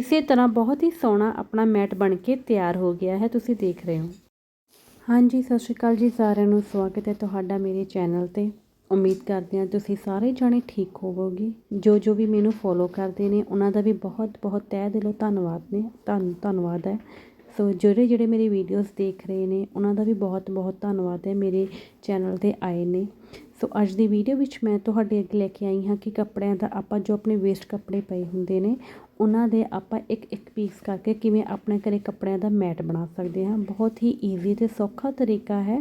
ਇਸੇ ਤਰ੍ਹਾਂ ਬਹੁਤ ਹੀ ਸੋਹਣਾ ਆਪਣਾ ਮੈਟ ਬਣ ਕੇ ਤਿਆਰ ਹੋ ਗਿਆ ਹੈ, ਤੁਸੀਂ ਦੇਖ ਰਹੇ ਹੋ। ਹਾਂਜੀ, ਸਤਿ ਸ਼੍ਰੀ ਅਕਾਲ ਜੀ, ਸਾਰਿਆਂ ਨੂੰ ਸਵਾਗਤ ਹੈ ਤੁਹਾਡਾ ਮੇਰੇ ਚੈਨਲ ਤੇ। ਉਮੀਦ ਕਰਦੇ ਹਾਂ ਤੁਸੀਂ ਸਾਰੇ ਜਾਣੇ ਠੀਕ ਹੋਵੋਗੇ। ਜੋ ਜੋ ਵੀ ਮੈਨੂੰ ਫੋਲੋ ਕਰਦੇ ਨੇ, ਉਹਨਾਂ ਦਾ ਵੀ ਬਹੁਤ ਬਹੁਤ ਤਹਿ ਦਿਲੋਂ ਧੰਨਵਾਦ ਨੇ, ਧੰਨ ਧੰਨਵਾਦ ਹੈ। ਸੋ ਜਿਹੜੇ ਜਿਹੜੇ ਮੇਰੇ ਵੀਡੀਓਜ਼ ਦੇਖ ਰਹੇ ਨੇ, ਉਹਨਾਂ ਦਾ ਵੀ ਬਹੁਤ ਬਹੁਤ ਧੰਨਵਾਦ ਹੈ ਮੇਰੇ ਚੈਨਲ ਤੇ ਆਏ ਨੇ। ਸੋ ਅੱਜ ਦੀ ਵੀਡੀਓ ਵਿੱਚ ਮੈਂ ਤੁਹਾਡੇ ਅੱਗੇ ਲੈ ਕੇ ਆਈ ਹਾਂ ਕਿ ਕੱਪੜਿਆਂ ਦਾ ਆਪਾਂ ਜੋ ਆਪਣੇ ਵੇਸਟ ਕੱਪੜੇ ਪਏ ਹੁੰਦੇ ਨੇ ਉਹਨਾਂ ਦੇ ਆਪਾਂ ਇੱਕ ਇੱਕ ਪੀਸ ਕਰਕੇ ਕਿਵੇਂ ਆਪਣੇ ਘਰੇ ਕੱਪੜਿਆਂ ਦਾ ਮੈਟ ਬਣਾ ਸਕਦੇ ਹਾਂ। ਬਹੁਤ ਹੀ ਈਜ਼ੀ ਤੇ ਸੌਖਾ ਤਰੀਕਾ ਹੈ।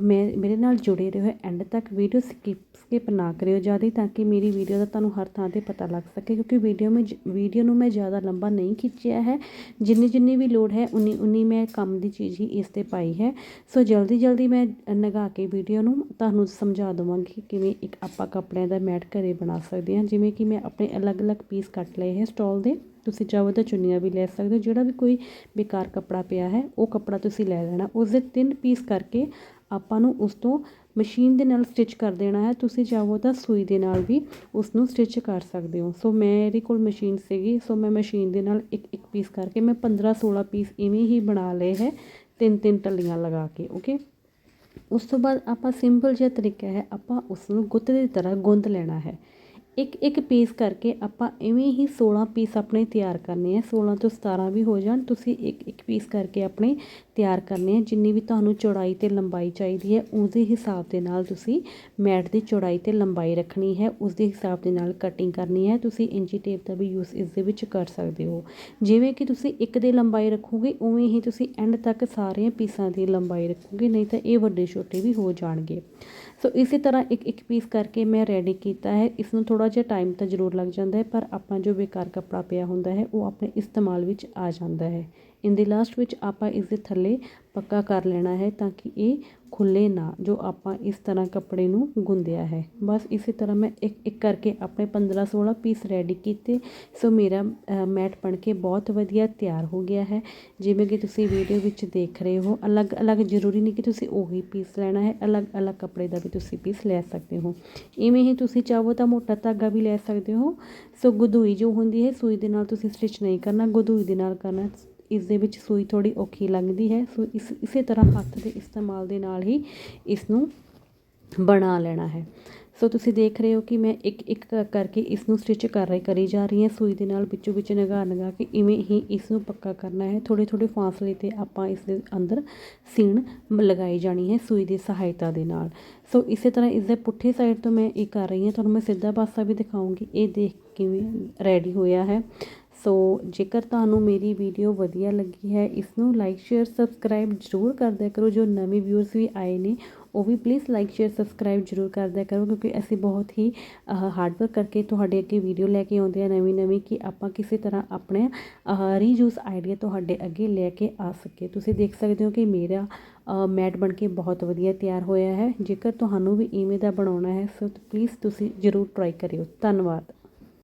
ਮੈਂ, ਮੇਰੇ ਨਾਲ ਜੁੜੇ ਰਹੋ ਐਂਡ ਤੱਕ। ਵੀਡੀਓ ਸਕਿਪ ਸਕਿਪ ਨਾ ਕਰਿਓ ਜ਼ਿਆਦਾ ਤਾਂ ਕਿ ਮੇਰੀ ਵੀਡੀਓ ਦਾ ਤੁਹਾਨੂੰ ਹਰ ਥਾਂ ਤੇ ਪਤਾ ਲੱਗ ਸਕੇ ਕਿਉਂਕਿ ਵੀਡੀਓ ਮੈਂ ਵੀਡੀਓ ਨੂੰ ਮੈਂ ਜ਼ਿਆਦਾ ਲੰਬਾ ਨਹੀਂ ਖਿੱਚਿਆ ਹੈ। ਜਿੰਨੀ ਜਿੰਨੀ ਵੀ ਲੋੜ ਹੈ, ਉਨੀ ਉਨੀ ਮੈਂ ਕੰਮ ਦੀ ਚੀਜ਼ ਹੀ ਇਸ ਤੇ ਪਾਈ ਹੈ। ਸੋ ਜਲਦੀ ਜਲਦੀ ਮੈਂ ਨਗਾ ਕੇ ਵੀਡੀਓ ਨੂੰ ਤੁਹਾਨੂੰ ਸਮਝਾ ਦਵਾਂਗੀ ਕਿਵੇਂ ਇੱਕ ਆਪਾਂ ਕੱਪੜਿਆਂ ਦਾ ਮੈਟ ਘਰੇ ਬਣਾ ਸਕਦੇ ਹਾਂ। ਜਿਵੇਂ ਕਿ ਮੈਂ ਆਪਣੇ ਅਲੱਗ-ਅਲੱਗ ਪੀਸ ਕੱਟ ਲਏ ਹੈ ਸਟਾਲ ਦੇ, ਤੁਸੀਂ ਚਾਹੋ ਤਾਂ ਚੁੰਨੀਆਂ ਵੀ ਲੈ ਸਕਦੇ ਹੋ, ਜਿਹੜਾ ਵੀ ਕੋਈ ਬੇਕਾਰ ਕੱਪੜਾ ਪਿਆ ਹੈ, ਉਹ ਕੱਪੜਾ ਤੁਸੀਂ ਲੈ ਲੈਣਾ। ਉਸ ਦੇ ਤਿੰਨ ਪੀਸ ਕਰਕੇ ਆਪਾਂ ਨੂੰ ਉਸ ਤੋਂ ਮਸ਼ੀਨ ਦੇ ਨਾਲ ਸਟਿਚ ਕਰ ਦੇਣਾ ਹੈ, ਤੁਸੀਂ ਚਾਹੋ ਤਾਂ ਸੂਈ ਦੇ ਨਾਲ ਵੀ ਉਸ ਨੂੰ ਸਟਿਚ ਕਰ ਸਕਦੇ ਹੋ। ਸੋ ਮੇਰੇ ਕੋਲ ਮਸ਼ੀਨ ਸੀਗੀ, ਸੋ ਮੈਂ ਮਸ਼ੀਨ ਦੇ ਨਾਲ ਇੱਕ ਇੱਕ ਪੀਸ ਕਰਕੇ ਮੈਂ 15 16 ਪੀਸ ਇਵੇਂ ਹੀ ਬਣਾ ਲਏ ਹੈ, ਤਿੰਨ ਤਿੰਨ ਟੱਲੀਆਂ ਲਗਾ ਕੇ ਓਕੇ ਉਸ ਤੋਂ ਬਾਅਦ ਆਪਾਂ ਸਿੰਪਲ ਜਿਹਾ ਤਰੀਕਾ ਹੈ, ਆਪਾਂ ਉਸ ਨੂੰ ਗੁੱਤ ਦੀ ਤਰ੍ਹਾਂ ਗੁੰਦ ਲੈਣਾ ਹੈ। ਇੱਕ ਇੱਕ ਪੀਸ ਕਰਕੇ ਆਪਾਂ ਇਵੇਂ ਹੀ 16 ਪੀਸ ਆਪਣੇ ਤਿਆਰ ਕਰਨੇ ਆ। 16 ਤੋਂ 17 ਵੀ ਹੋ ਜਾਣ, ਤੁਸੀਂ ਇੱਕ ਇੱਕ ਪੀਸ ਕਰਕੇ ਆਪਣੇ ਤਿਆਰ ਕਰਨੇ ਆ। ਜਿੰਨੀ ਵੀ ਤੁਹਾਨੂੰ ਚੌੜਾਈ ਤੇ ਲੰਬਾਈ ਚਾਹੀਦੀ ਹੈ ਉਸ ਦੇ ਹਿਸਾਬ ਦੇ ਨਾਲ ਤੁਸੀਂ ਮੈਟ ਦੀ ਚੌੜਾਈ ਤੇ ਲੰਬਾਈ ਰੱਖਣੀ ਹੈ। ਉਸ ਦੇ ਹਿਸਾਬ ਦੇ ਨਾਲ ਕਟਿੰਗ ਕਰਨੀ ਹੈ। ਤੁਸੀਂ ਇੰਚੀ ਟੇਪ ਦਾ ਵੀ ਯੂਜ਼ ਇਸ ਦੇ ਵਿੱਚ ਕਰ ਸਕਦੇ ਹੋ। ਜਿਵੇਂ ਕਿ ਤੁਸੀਂ ਇੱਕ ਦੇ ਲੰਬਾਈ ਰੱਖੋਗੇ, ਉਵੇਂ ਹੀ ਤੁਸੀਂ ਐਂਡ ਤੱਕ ਸਾਰੇ ਪੀਸਾਂ ਦੀ ਲੰਬਾਈ ਰੱਖੋਗੇ, ਨਹੀਂ ਤਾਂ ਇਹ ਵੱਡੇ ਛੋਟੇ ਵੀ ਹੋ ਜਾਣਗੇ। ਸੋ ਇਸੇ ਤਰ੍ਹਾਂ ਇੱਕ ਇੱਕ ਪੀਸ ਕਰਕੇ ਮੈਂ ਰੈਡੀ ਕੀਤਾ ਹੈ। ਇਸ ਨੂੰ ਥੋੜਾ ਜਿਹਾ ਟਾਈਮ ਤਾਂ ਜ਼ਰੂਰ ਲੱਗ ਜਾਂਦਾ ਹੈ, ਪਰ ਆਪਾਂ ਜੋ ਬੇਕਾਰ ਕੱਪੜਾ ਪਿਆ ਹੁੰਦਾ ਹੈ, ਉਹ ਆਪਣੇ ਇਸਤੇਮਾਲ ਵਿੱਚ ਆ ਜਾਂਦਾ ਹੈ। ਇਨ ਲਾਸਟ ਵਿੱਚ ਆਪਾਂ ਇਸ ਦੇ ਥੱਲੇ ਪੱਕਾ ਕਰ ਲੈਣਾ ਹੈ ਤਾਂ ਕਿ ਇਹ ਖੁੱਲੇ ਨਾ, ਜੋ ਆਪਾਂ ਇਸ ਤਰ੍ਹਾਂ ਕੱਪੜੇ ਨੂੰ ਗੁੰਦਿਆ ਹੈ। ਬਸ ਇਸੇ ਤਰ੍ਹਾਂ ਮੈਂ ਇੱਕ ਇੱਕ ਕਰਕੇ ਆਪਣੇ 15 16 ਪੀਸ ਰੈਡੀ ਕੀਤੇ। ਸੋ ਮੇਰਾ ਮੈਟ ਬਣ ਕੇ ਬਹੁਤ ਵਧੀਆ ਤਿਆਰ ਹੋ ਗਿਆ ਹੈ। ਜਿਵੇਂ ਕਿ ਤੁਸੀਂ ਵੀਡੀਓ ਵਿੱਚ ਦੇਖ ਰਹੇ ਹੋ ਅਲੱਗ-ਅਲੱਗ ਜ਼ਰੂਰੀ ਨਹੀਂ ਕਿ ਤੁਸੀਂ ਉਹੀ ਪੀਸ ਲੈਣਾ ਹੈ ਅਲੱਗ-ਅਲੱਗ ਕੱਪੜੇ ਦਾ ਵੀ ਤੁਸੀਂ ਪੀਸ ਲੈ ਸਕਦੇ ਹੋ। ਇਵੇਂ ਹੀ ਤੁਸੀਂ ਚਾਹੋ ਤਾਂ ਮੋਟਾ ਧਾਗਾ ਵੀ ਲੈ ਸਕਦੇ ਹੋ। ਸੋ ਗਦੂਈ ਜੋ ਹੁੰਦੀ ਹੈ, ਸੂਈ ਦੇ ਨਾਲ ਤੁਸੀਂ ਸਟਿਚ ਨਹੀਂ ਕਰਨਾ, ਗਦੂਈ ਦੇ ਨਾਲ ਕਰਨਾ ਇਸ ਦੇ ਵਿੱਚ ਸੂਈ ਥੋੜੀ ਔਖੀ ਲੱਗਦੀ ਹੈ, ਸੋ ਇਸ, ਇਸੇ ਤਰ੍ਹਾਂ ਹੱਥ ਦੇ ਇਸਤੇਮਾਲ ਦੇ ਨਾਲ ਹੀ ਇਸ ਨੂੰ ਬਣਾ ਲੈਣਾ ਹੈ। ਸੋ ਤੁਸੀਂ ਦੇਖ ਰਹੇ ਹੋ ਕਿ ਮੈਂ ਇੱਕ ਇੱਕ ਕਰਕੇ ਇਸ ਨੂੰ ਸਟਿਚ ਕਰ ਰਹੀ, ਕਰੀ ਜਾ ਰਹੀ ਹਾਂ। ਸੂਈ ਦੇ ਨਾਲ ਵਿੱਚੋਂ ਵਿੱਚ ਨਗਾ ਨਗਾ ਕੇ ਇਵੇਂ ਹੀ ਇਸ ਨੂੰ ਪੱਕਾ ਕਰਨਾ ਹੈ। ਥੋੜੇ ਥੋੜੇ ਫਾਸਲੇ ਤੇ ਆਪਾਂ ਇਸ ਦੇ ਅੰਦਰ ਸੀਣ ਲਗਾਈ ਜਾਣੀ ਹੈ ਸੂਈ ਦੀ ਸਹਾਇਤਾ ਦੇ ਨਾਲ। ਸੋ ਇਸੇ ਤਰ੍ਹਾਂ ਇਸ ਦੇ ਪੁੱਠੇ ਸਾਈਡ ਤੋਂ ਮੈਂ ਇਹ ਕਰ ਰਹੀ ਹਾਂ। ਤੁਹਾਨੂੰ ਮੈਂ ਸਿੱਧਾ ਪਾਸਾ ਵੀ ਦਿਖਾਉਂਗੀ। ਇਹ ਦੇਖ ਕਿਵੇਂ ਰੈਡੀ ਹੋਇਆ ਹੈ। ਸੋ ਜੇਕਰ ਤੁਹਾਨੂੰ ਮੇਰੀ ਵੀਡੀਓ ਵਧੀਆ ਲੱਗੀ ਹੈ ਇਸ ਨੂੰ ਲਾਈਕ ਸ਼ੇਅਰ ਸਬਸਕ੍ਰਾਈਬ ਜ਼ਰੂਰ ਕਰਦਿਆ ਕਰੋ। ਜੋ ਨਵੇਂ ਵਿਊਅਰਸ ਵੀ ਆਏ ਨੇ, ਉਹ ਵੀ ਪਲੀਜ਼ ਲਾਈਕ ਸ਼ੇਅਰ ਸਬਸਕ੍ਰਾਈਬ ਜ਼ਰੂਰ ਕਰਦਿਆ ਕਰੋ, ਕਿਉਂਕਿ ਅਸੀਂ ਬਹੁਤ ਹੀ ਹਾਰਡ ਵਰਕ ਕਰਕੇ ਤੁਹਾਡੇ ਅੱਗੇ ਵੀਡੀਓ ਲੈ ਕੇ ਆਉਂਦੇ ਆ ਨਵੀਂ ਨਵੀਂ ਕਿ ਆਪਾਂ ਕਿਸੇ ਤਰ੍ਹਾਂ ਆਪਣੇ ਰੀਯੂਜ਼ ਆਈਡੀਆ ਤੁਹਾਡੇ ਅੱਗੇ ਲੈ ਕੇ ਆ ਸਕੀਏ। ਤੁਸੀਂ ਦੇਖ ਸਕਦੇ ਹੋ ਕਿ ਮੇਰਾ ਮੈਟ ਬਣ ਕੇ ਬਹੁਤ ਵਧੀਆ ਤਿਆਰ ਹੋਇਆ ਹੈ। ਜੇਕਰ ਤੁਹਾਨੂੰ ਵੀ ਇਵੇਂ ਦਾ ਬਣਾਉਣਾ ਹੈ, ਸੋ ਪਲੀਜ਼ ਤੁਸੀਂ ਜ਼ਰੂਰ ਟਰਾਈ ਕਰਿਓ। ਧੰਨਵਾਦ।